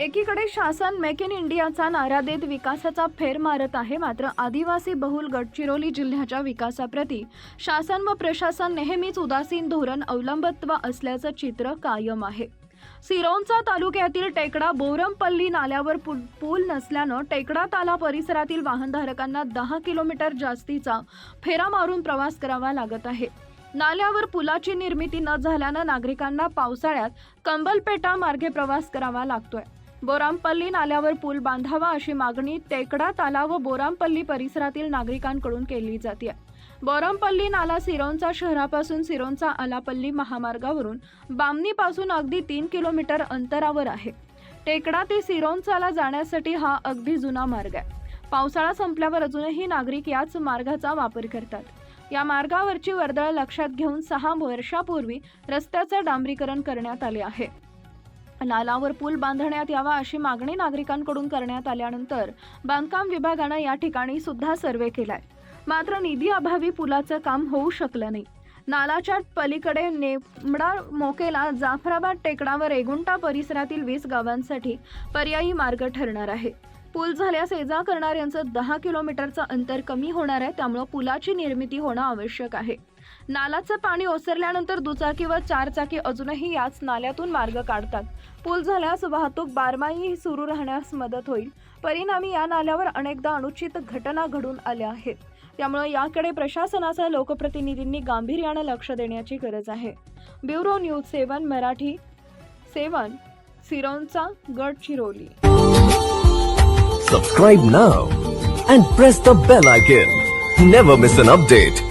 एकीकडे शासन make in इंडियाचा नारा देत विकासाचा फेर मारत आहे मात्र आदिवासी बहुल गडचिरोली जिल्ह्याच्या विकासाप्रती शासन व प्रशासन नेहमीच उदासीन धोरण अवलंबत्व असल्याचं चित्र कायम आहे. सिरोंचा तालुक्यातील टेकडा बोरमपल्ली नाल्यावर पूल पूल नसल्यानं टेकडा ताला परिसरातील वाहनधारकांना दहा किलोमीटर जास्तीचा फेरा मारून प्रवास करावा लागत आहे. नाल्यावर पुलाची निर्मिती न झाल्यानं नागरिकांना पावसाळ्यात कंबलपेटा मार्गे प्रवास करावा लागतोय. बोरामपल्ली नाल्यावर पूल बांधावा अशी मागणी टेकडा ताला व बोरामपल्ली परिसरातील नागरिकांकडून केली जाते बोरामपल्ली नाला सिरोंचा शहरापासून सिरोंचा आलापल्ली महामार्गावरून बामणीपासून अगदी तीन किलोमीटर अंतरावर आहे. टेकडा ते सिरोंचाला जाण्यासाठी हा अगदी जुना मार्ग आहे. पावसाळा संपल्यावर अजूनही नागरिक याच मार्गाचा वापर करतात. या मार्गावरची वर्दळ लक्षात घेऊन सहा वर्षापूर्वी रस्त्याचं डांबरीकरण करण्यात आले आहे. नालावर पूल बांधण्यात यावा अशी मागणी नागरिकांकडून करण्यात आल्यानंतर बांधकाम विभागानं या ठिकाणी सुद्धा सर्वे केलाय. मात्र निधी अभावी पुलाचं काम होऊ शकलं नाही. नालाच्या पलीकडे नेमडा मोकेला जाफराबाद टेकडावर एगुंटा परिसरातील वीस गावांसाठी पर्यायी मार्ग ठरणार आहे. पूल झाल्यास ये जा करणाऱ्यांचं दहा किलोमीटरचं अंतर कमी होणार आहे त्यामुळं पुलाची निर्मिती होणं आवश्यक आहे. नालाचं पाणी ओसरल्यानंतर दुचाकी व चारचाकी अजूनही याच नाल्यातून मार्ग काढतात. पूल झाल्यास वाहतूक बारमाही सुरू राहण्यास मदत होईल. परिणामी या नाल्यावर अनेकदा अनुचित घटना घडून आल्या आहेत. त्यामुळे याकडे प्रशासनासह लोकप्रतिनिधींनी गांभीर्यानं लक्ष देण्याची गरज आहे. Bureau news seven Marathi seven Sironcha Gadchiroli subscribe now and press the bell icon never miss an update